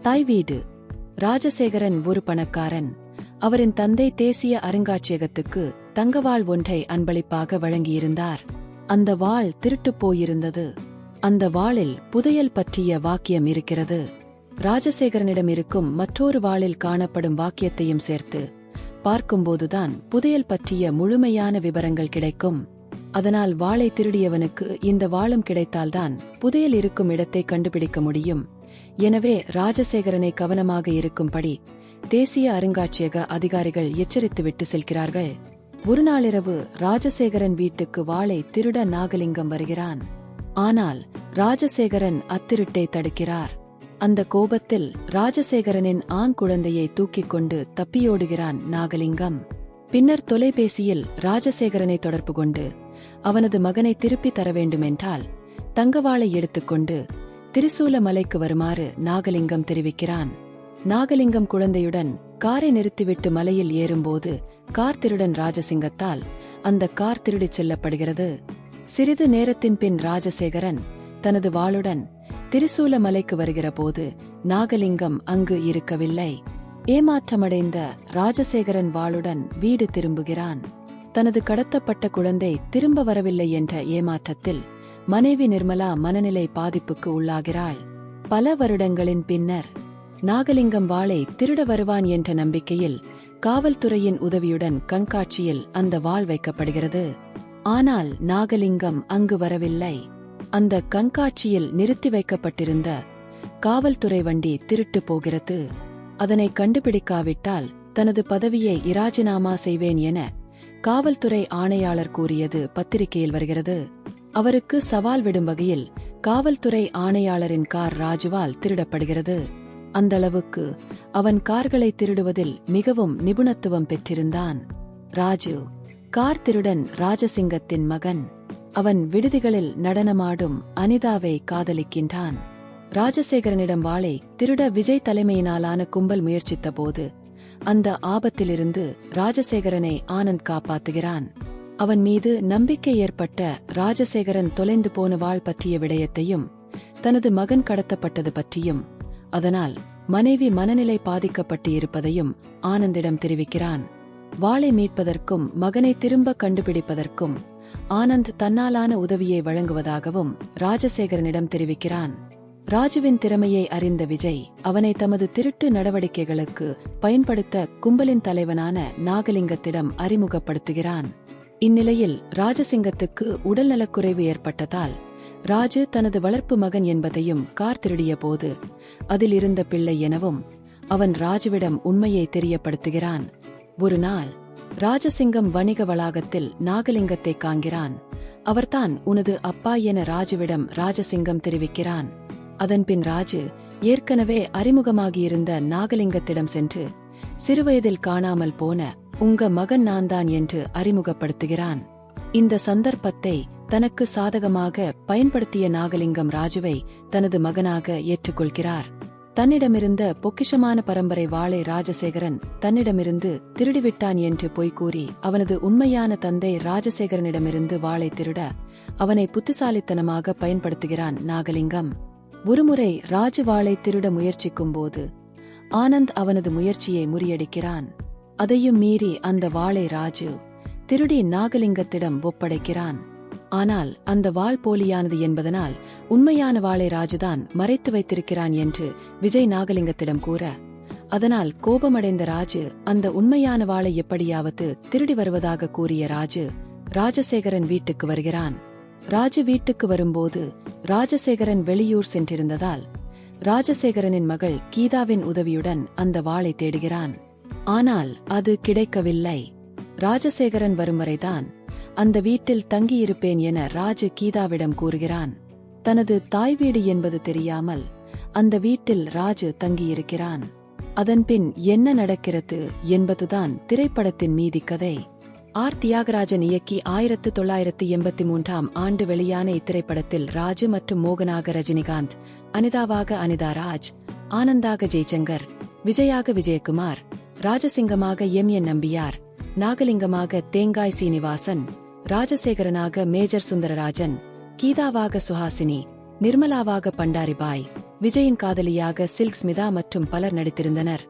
தாய் வீடு ராஜசேகரன் ஒரு பணக்காரன். அவரின் தந்தை தேசிய அருங்காட்சியகத்துக்கு தங்க வாள் ஒன்றை அன்பளிப்பாக வழங்கியிருந்தார். அந்த வாள் திருட்டுப் போயிருந்தது. அந்த வாளில் புதையல் பற்றிய வாக்கியம் இருக்கிறது. ராஜசேகரனிடம் இருக்கும் மற்றொரு வாளில் காணப்படும் வாக்கியத்தையும் சேர்த்து பார்க்கும்போதுதான் புதையல் பற்றிய முழுமையான விவரங்கள் கிடைக்கும். அதனால் வாளை திருடியவனுக்கு இந்த வாளும் கிடைத்தால்தான் புதையல் இருக்கும் இடத்தை கண்டுபிடிக்க முடியும். எனவே ராஜசேகரனை கவனமாக இருக்கும்படி தேசிய அருங்காட்சியக அதிகாரிகள் எச்சரித்துவிட்டு செல்கிறார்கள். ஒரு நாளிரவு ராஜசேகரன் வீட்டுக்கு வாளை திருட நாகலிங்கம் வருகிறான். ஆனால் ராஜசேகரன் அத்திருட்டை தடுக்கிறார். அந்த கோபத்தில் ராஜசேகரனின் ஆண் குழந்தையை தூக்கிக் கொண்டு தப்பியோடுகிறான் நாகலிங்கம். பின்னர் தொலைபேசியில் ராஜசேகரனை தொடர்பு கொண்டு அவனது மகனை திருப்பி தர வேண்டுமென்றால் தங்கவாளை எடுத்துக்கொண்டு திரிசூல மலைக்கு வருமாறு நாகலிங்கம் தெரிவிக்கிறான். நாகலிங்கம் குழந்தையுடன் காரை நிறுத்திவிட்டு மலையில் ஏறும்போது கார் திருடன் ராஜசிங்கத்தால் அந்த கார் திருடிச் செல்லப்படுகிறது. சிறிது நேரத்தின் பின் ராஜசேகரன் தனது வாளுடன் திரிசூல மலைக்கு வருகிற போது நாகலிங்கம் அங்கு இருக்கவில்லை. ஏமாற்றமடைந்த ராஜசேகரன் வாளுடன் வீடு திரும்புகிறான். தனது கடத்தப்பட்ட குழந்தை திரும்ப வரவில்லை என்ற ஏமாற்றத்தில் மனைவி நிர்மலா மனநிலை பாதிப்புக்கு உள்ளாகிறாள். பல வருடங்களின் பின்னர் நாகலிங்கம் வாளை திருட வருவான் என்ற நம்பிக்கையில் காவல்துறையின் உதவியுடன் கண்காட்சியில் அந்த வாள் வைக்கப்படுகிறது. ஆனால் நாகலிங்கம் அங்கு வரவில்லை. அந்த கண்காட்சியில் நிறுத்தி வைக்கப்பட்டிருந்த காவல்துறை வண்டி திருட்டு போகிறது. அதனை கண்டுபிடிக்காவிட்டால் தனது பதவியை இராஜினாமா செய்வேன் என காவல்துறை ஆணையாளர் கூறியது பத்திரிகையில் வருகிறது. அவருக்கு சவால் விடும் வகையில் காவல்துறை ஆணையாளரின் கார் ராஜுவால் திருடப்படுகிறது. அந்தளவுக்கு அவன் கார்களை திருடுவதில் மிகவும் நிபுணத்துவம் பெற்றிருந்தான். ராஜு கார் திருடன் ராஜசிங்கத்தின் மகன். அவன் விடுதிகளில் நடனமாடும் அனிதாவை காதலிக்கின்றான். ராஜசேகரனிடம் வாளை திருட விஜய் தலைமையினாலான கும்பல் முயற்சித்த போது அந்த ஆபத்திலிருந்து ராஜசேகரனை ஆனந்த் காப்பாத்துகிறான். அவன் மீது நம்பிக்கை ஏற்பட்ட ராஜசேகரன் தொலைந்து போன வாழ் பற்றிய விடயத்தையும் தனது மகன் கடத்தப்பட்டது பற்றியும் அதனால் மனைவி மனநிலை பாதிக்கப்பட்டு இருப்பதையும் ஆனந்திடம் தெரிவிக்கிறான். வாளை மீட்பதற்கும் மகனை திரும்ப கண்டுபிடிப்பதற்கும் ஆனந்த் தன்னாலான உதவியை வழங்குவதாகவும் ராஜசேகரனிடம் தெரிவிக்கிறான். ராஜுவின் திறமையை அறிந்த விஜய் அவனை தமது திருட்டு நடவடிக்கைகளுக்கு பயன்படுத்த கும்பலின் தலைவனான நாகலிங்கத்திடம் அறிமுகப்படுத்துகிறான். இந்நிலையில் ராஜசிங்கத்துக்கு உடல்நலக்குறைவு ஏற்பட்டதால் ராஜு தனது வளர்ப்பு மகன் என்பதையும் கார் திருடிய போது அதில் இருந்த பிள்ளை எனவும் அவன் ராஜுவிடம் உண்மையை தெரியப்படுத்துகிறான். ஒரு நாள் ராஜசிங்கம் வணிக வளாகத்தில் நாகலிங்கத்தை காண்கிறான். அவர்தான் உனது அப்பா என ராஜுவிடம் ராஜசிங்கம் தெரிவிக்கிறான். அதன்பின் ராஜு ஏற்கனவே அறிமுகமாகியிருந்த நாகலிங்கத்திடம் சென்று சிறுவயதில் காணாமல் போன உங்க மகன் நான்தான் என்று அறிமுகப்படுத்துகிறான். இந்த சந்தர்ப்பத்தை தனக்கு சாதகமாக பயன்படுத்திய நாகலிங்கம் ராஜுவை தனது மகனாக ஏற்றுக்கொள்கிறார். தன்னிடமிருந்த பொக்கிஷமான பரம்பரை வாளை ராஜசேகரன் தன்னிடமிருந்து திருடிவிட்டான் என்று பொய்கூறி அவனது உண்மையான தந்தை ராஜசேகரனிடமிருந்து வாளை திருட அவனை புத்திசாலித்தனமாக பயன்படுத்துகிறான் நாகலிங்கம். ஒருமுறை ராஜு வாளை திருட முயற்சிக்கும்போது ஆனந்த் அவனது முயற்சியை முறியடிக்கிறான். அதையும் மீறி அந்த வாளை ராஜு திருடி நாகலிங்கத்திடம் ஒப்படைக்கிறான். ஆனால் அந்த வாள் போலியானது என்பதனால் உண்மையான வாளை ராஜுதான் மறைத்து வைத்திருக்கிறான் என்று விஜய் நாகலிங்கத்திடம் கூற அதனால் கோபமடைந்த ராஜு அந்த உண்மையான வாளை எப்படியாவது திருடி வருவதாக கூறிய ராஜு ராஜசேகரன் வீட்டுக்கு வருகிறான். ராஜு வீட்டுக்கு வரும்போது ராஜசேகரன் வெளியூர் சென்றிருந்ததால் ராஜசேகரனின் மகள் கீதாவின் உதவியுடன் அந்த வாளை தேடுகிறான். ஆனால் அது கிடைக்கவில்லை. ராஜசேகரன் வரும் வரைதான் அந்த வீட்டில் தங்கியிருப்பேன் என ராஜு கீதாவிடம் கூறுகிறான். தனது தாய் வீடு என்பது தெரியாமல் அந்த வீட்டில் ராஜு தங்கியிருக்கிறான். அதன்பின் என்ன நடக்கிறது என்பதுதான் திரைப்படத்தின் மீதி கதை. ஆர். தியாகராஜன் இயக்கி ஆயிரத்து தொள்ளாயிரத்து எண்பத்தி மூன்றாம் ஆண்டு வெளியான இத்திரைப்படத்தில் ராஜு மற்றும் மோகனாக ரஜினிகாந்த் அனிதாவாக அனிதா ராஜ் ஆனந்தாக ஜெய்சங்கர் விஜயாக விஜயகுமார் ராஜசிங்கமாக எம். என். நம்பியார் நாகலிங்கமாக தேங்காய் சீனிவாசன் ராஜசேகரனாக மேஜர் சுந்தரராஜன் கீதாவாக சுஹாசினி நிர்மலாவாக பண்டாரிபாய் விஜயின் காதலியாக சில்க் ஸ்மிதா மற்றும் பலர் நடித்திருந்தனர்.